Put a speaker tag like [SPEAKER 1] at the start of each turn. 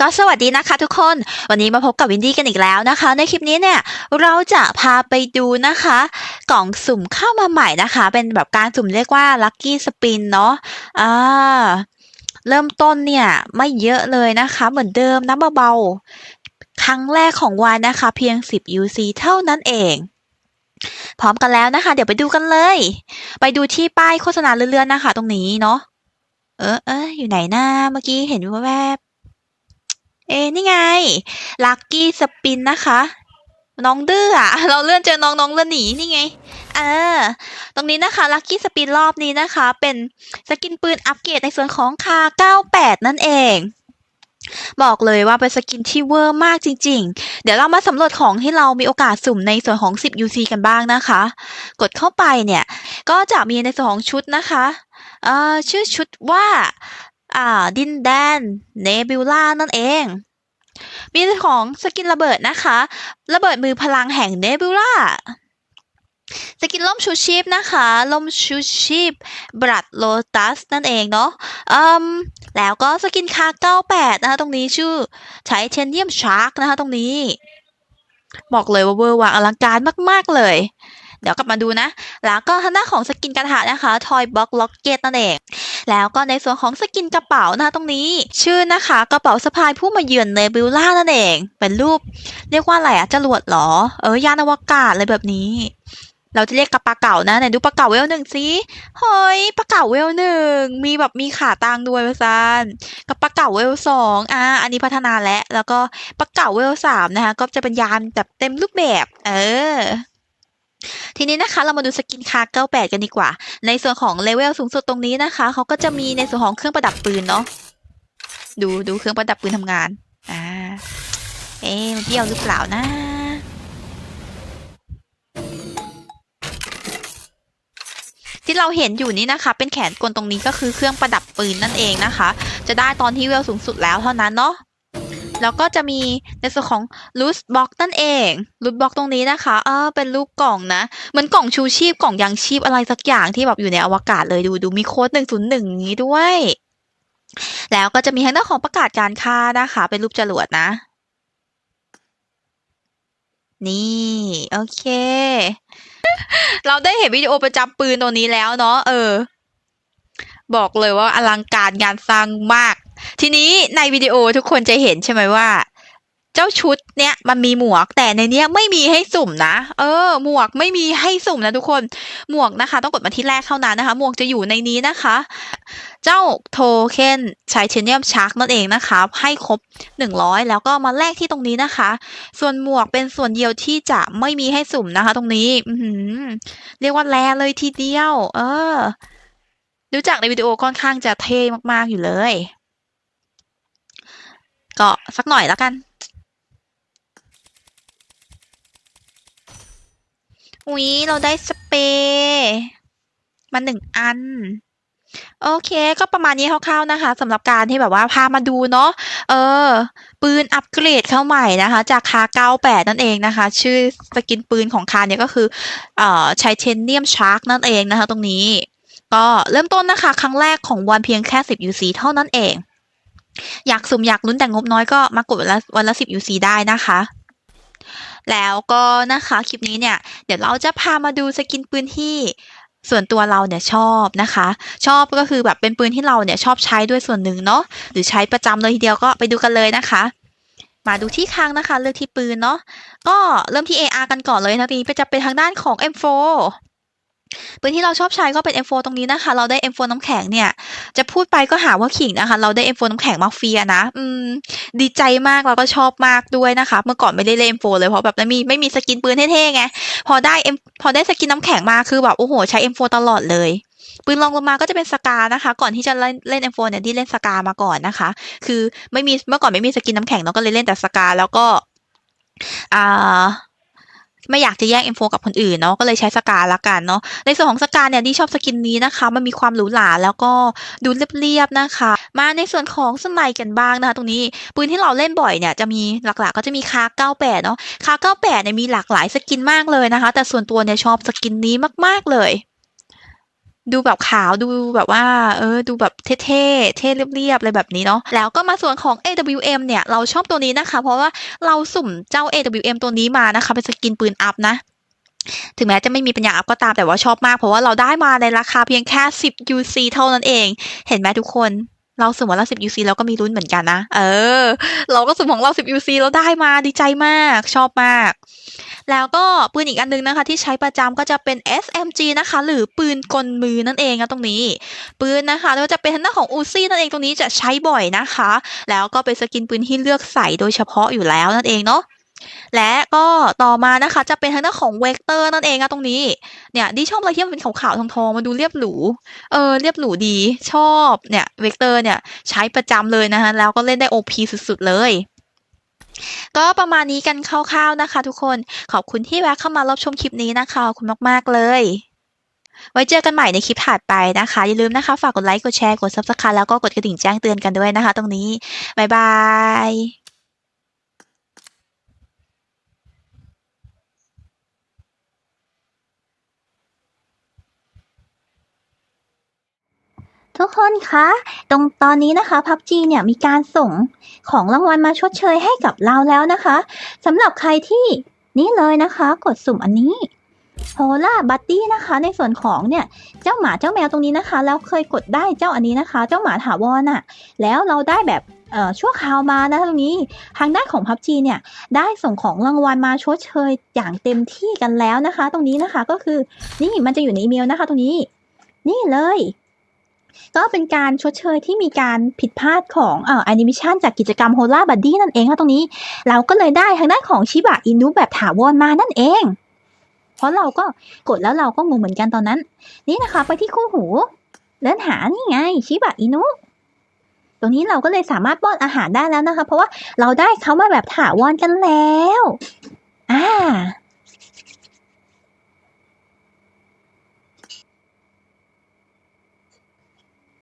[SPEAKER 1] ก็สวัสดีนะคะทุกคน วันนี้มาพบกับวินดี้กันอีกแล้วนะคะ ในคลิปนี้เนี่ยเราจะพาไปดูนะคะ กล่องสุ่มเข้ามาใหม่นะคะ เป็นแบบการสุ่มเรียกว่า Lucky Spin เนาะอ่าเริ่มต้นเนี่ยไม่เยอะเลยนะคะ เหมือนเดิมนะเบาๆ ครั้งแรกของวันนะคะ เพียง 10 UC เท่านั้นเอง พร้อมกันแล้วนะคะ เดี๋ยวไปดูกันเลย ไปดูที่ป้ายโฆษณาเลื่อนๆนะคะ ตรงนี้เนาะเออเอออยู่ไหนนะเมื่อกี้เห็นว่าแวบ เอ๊นี่ไงลักกี้สปินนะคะ น้องดื้ออะเราเลื่อนเจอน้องน้องเลื่อนหนีนี่ไงเออตรงนี้นะคะลักกี้สปินรอบนี้นะคะ เป็นสกินปืนอัปเกรดในส่วนของคา98 นั่นเองบอกเลยว่าเป็นสกินที่เวอร์มากจริง ๆ เดี๋ยวเรามาสำรวจของที่เรามีโอกาสสุ่มในส่วนของ 10 UC กันบ้างนะคะ กดเข้าไปเนี่ย ก็จะมีในส่วนของชุดนะคะเอ่อชื่อชุดว่า อ่าดินแดนเนบิวล่านั่นเอง มีของสกินระเบิดนะคะ ระเบิดมือพลังแห่งเนบิวล่าสกินล่มชูชีพนะคะล่มชูชีพบรัดโลตัสนั่นเองเนาะอืมแล้วก็สกินคา98 นะคะ ตรงนี้ชื่อใช้เทนเนียมชาร์กนะคะ ตรงนี้ บอกเลยว่าเวอร์วังอลังการมาก ๆ เลย เดี๋ยวกลับมาดูนะ แล้วก็ทางด้านของสกินกระถานะคะ Toy Box Rocket นั่นเอง แล้วก็ในส่วนของสกินกระเป๋านะคะตรงนี้ ชื่อนะคะกระเป๋าสะพายผู้มาเยือนเนบิวล่านั่นเอง เป็นรูป เรียกว่าอะไรอะจรวดเหรอ เออยานอวกาศอะไรแบบนี้เราจะเรียกกับปลาเก่านะไหนดูปลาเก่าเวลหนึ่งสิเฮ้ยปลาเก่าเวลหนึ่งมีแบบมีขาตั้งด้วยเวซานกับปลาเก่าเวลสองอ่าอันนี้พัฒนาแล้วแล้วก็ปลาเก่าเวลสามนะคะก็จะเป็นยานแบบเต็มรูปแบบ เออ ทีนี้นะคะเรามาดูสกินคาร์98 กันดีกว่า ในส่วนของเลเวลสูงสุดตรงนี้นะคะ เขาก็จะมีในส่วนของเครื่องประดับปืนเนาะดูดูเครื่องประดับปืนทำงานอ่าเอ๊มันเบี้ยวหรือเปล่านะที่เราเห็นอยู่นี้นะคะ เป็นแขนกลตรงนี้ก็คือเครื่องประดับปืนนั่นเองนะคะ จะได้ตอนที่เวลสูงสุดแล้วเท่านั้นเนาะ แล้วก็จะมีในส่วนของลูสบ็อกนั่นเองลูสบ็อกตรงนี้นะคะเออเป็นรูปกล่องนะเหมือนกล่องชูชีพกล่องยางชีพอะไรสักอย่างที่แบบอยู่ในอวกาศเลยดูดูมีโค้ดหนึ่งศูนย์หนึ่งนี้ด้วย แล้วก็จะมีทางด้านของประกาศการค่านะคะ เป็นรูปจรวดนะ นี่โอเค เราได้เห็นวิดีโอประจำปืนตัวนี้แล้วเนาะเออ บอกเลยว่าอลังการงานสร้างมาก ทีนี้ในวิดีโอทุกคนจะเห็นใช่ไหมว่า เจ้าชุดเนี้ยมันมีหมวกแต่ในเนี้ยไม่มีให้สุ่มนะ เออ หมวกไม่มีให้สุ่มนะทุกคนหมวกนะคะ ต้องกดมาที่แรกเท่านั้นนะคะ หมวกจะอยู่ในนี้นะคะ เจ้าโทเค็นใช้เชนเนียมชาร์กนั่นเองนะคะ ให้ครบ 100 แล้วก็มาแลกที่ตรงนี้นะคะ ส่วนหมวกเป็นส่วนเดียวที่จะไม่มีให้สุ่มนะคะ ตรงนี้อืเรียกว่าแลเลยทีเดียว เออ ดูจากในวิดีโอค่อนข้างจะเท่มาก ๆ อยู่เลย ก็สักหน่อยแล้วกัน อุ๊ย เราได้สเปรย์มาหนึ่งอันโอเค ก็ประมาณนี้คร่าวๆนะคะสำหรับการที่แบบว่าพามาดูเนาะเออ ปืนอัปเกรดเข้าใหม่นะคะ จากคา98นั่นเองนะคะ ชื่อสกินปืนของคาเนี่ยก็คือเอ่อไทเทเนียมชาร์กนั่นเองนะคะ ตรงนี้ ก็เริ่มต้นนะคะ ครั้งแรกของวันเพียงแค่ 10 UC เท่านั้นเอง อยากสุ่มอยากลุ้นแต่งบน้อยก็มากดวันละวันละ 10 UC ได้นะคะ แล้วก็นะคะ คลิปนี้เนี่ย เดี๋ยวเราจะพามาดูสกินปืนที่ส่วนตัวเราเนี่ยชอบนะคะ ชอบก็คือแบบเป็นปืนที่เราเนี่ยชอบใช้ด้วยส่วนหนึ่งเนาะหรือใช้ประจำเลยทีเดียวก็ไปดูกันเลยนะคะ มาดูที่คางนะคะ เลือกที่ปืนเนาะก็เริ่มที่ AR กันก่อนเลยนะทีนี้จะเป็นทางด้านของ M4 ปืนที่เราชอบใช้ก็เป็น M4 ตรงนี้นะคะ เราได้ M4 น้ำแข็งเนี่ย จะพูดไปก็หาว่าขิงนะคะ เราได้ M4 น้ำแข็งมาเฟียนะ อืม ดีใจมากแล้วก็ชอบมากด้วยนะคะ เมื่อก่อนไม่ได้เล่น M4 เลยเพราะแบบไม่มีไม่มีสกินปืนเท่ๆไง พอได้ M พอได้สกินน้ำแข็งมาคือแบบโอ้โห ใช้ M4 ตลอดเลยปืนรองลงมาก็จะเป็นสกานะคะ ก่อนที่จะเล่นเล่น M4 เนี่ยที่เล่นสกามาก่อนนะคะ คือไม่มีเมื่อก่อนไม่มีสกินน้ำแข็งเนาะก็เลยเล่นแต่สกาแล้วก็อ่า ไม่อยากจะแย่งเอ็มโฟกับคนอื่นเนาะก็เลยใช้สกาละกันเนาะในส่วนของสกาเนี่ยที่ชอบสกินนี้นะคะ มันมีความหรูหราแล้วก็ดูเรียบๆนะคะ มาในส่วนของสไนกันบ้างนะคะ ตรงนี้ปืนที่เราเล่นบ่อยเนี่ยจะมีหลักๆ ก็จะมีคา98เนาะคา98เนี่ยมีหลากหลายสกินมากเลยนะคะ แต่ส่วนตัวเนี่ยชอบสกินนี้มากๆเลย ดูแบบขาวดูแบบว่า เออ ดูแบบเท่ๆเท่เรียบๆอะไรแบบนี้เนาะแล้วก็มาส่วนของ AWM เนี่ย เราชอบตัวนี้นะคะ เพราะว่าเราสุ่มเจ้า AWM ตัวนี้มานะคะเป็นสกินปืนอัพนะถึงแม้จะไม่มีปัญญาอัพก็ตามแต่ว่าชอบมาก เพราะว่าเราได้มาในราคาเพียงแค่ 10 UC เท่านั้นเอง เห็นไหมทุกคนเราสุ่มวันละ 10 UC แล้วก็มีลุ้นเหมือนกันนะ เออ เราก็สุ่มของเรา 10 UC แล้วได้มาดีใจมาก ชอบมาก แล้วก็ปืนอีกอันนึงนะคะ ที่ใช้ประจำก็จะเป็น SMG นะคะ หรือปืนกลมือนั่นเองนะตรงนี้ ปืนนะคะแล้วจะเป็นทางด้านของอูซี่นั่นเองตรงนี้จะใช้บ่อยนะคะ แล้วก็เป็นสกินปืนที่เลือกใส่โดยเฉพาะอยู่แล้วนั่นเองเนาะและก็ต่อมานะคะจะเป็นทางด้านของเวกเตอร์นั่นเองนะตรงนี้ เนี่ยดิชอบอะไรที่มันเป็นขาวๆทองๆมันดูเรียบหรู เออเรียบหรูดีชอบเนี่ยเวกเตอร์เนี่ยใช้ประจำเลยนะคะแล้วก็เล่นได้ OP สุดๆเลย ก็ประมาณนี้กันคร่าวๆนะคะ ทุกคนขอบคุณที่แวะเข้ามารับชมคลิปนี้นะคะขอบคุณมากๆเลย ไว้เจอกันใหม่ในคลิปถัดไปนะคะ อย่าลืมนะคะ ฝากกดไลค์กดแชร์กด subscribe แล้วก็กดกระดิ่งแจ้งเตือนกันด้วยนะคะ ตรงนี้ บ๊ายบาย
[SPEAKER 2] ทุกคนคะ ตรงตอนนี้นะคะ PUBG เนี่ยมีการส่งของรางวัลมาชดเชยให้กับเราแล้วนะคะสำหรับใครที่นี่เลยนะคะ กดสุ่มอันนี้โพล่าบัตตี้นะคะ ในส่วนของเนี่ย เจ้าหมาเจ้าแมวตรงนี้นะคะ แล้วเคยกดได้เจ้าอันนี้นะคะ เจ้าหมาถาวรน่ะ แล้วเราได้แบบเอ่อชั่วคราวมานะตรงนี้ ทางด้านของ PUBG เนี่ย ได้ส่งของรางวัลมาชดเชยอย่างเต็มที่กันแล้วนะคะ ตรงนี้นะคะก็คือนี่มันจะอยู่ในอีเมลนะคะ ตรงนี้ นี่เลย ก็เป็นการชดเชยที่มีการผิดพลาดของเอ่อแอนิเมชันจากกิจกรรมโฮล่าบัดดี้นั่นเองค่ะตรงนี้ เราก็เลยได้ทางด้านของชิบะอินุแบบถาวรมานั่นเอง เพราะเราก็กดแล้วเราก็งงเหมือนกันตอนนั้น นี่นะคะไปที่คู่หูเลื่อนหานี่ไงชิบะอินุตรงนี้เราก็เลยสามารถป้อนอาหารได้แล้วนะคะ เพราะว่าเราได้เขามาแบบถาวรกันแล้ว อ่า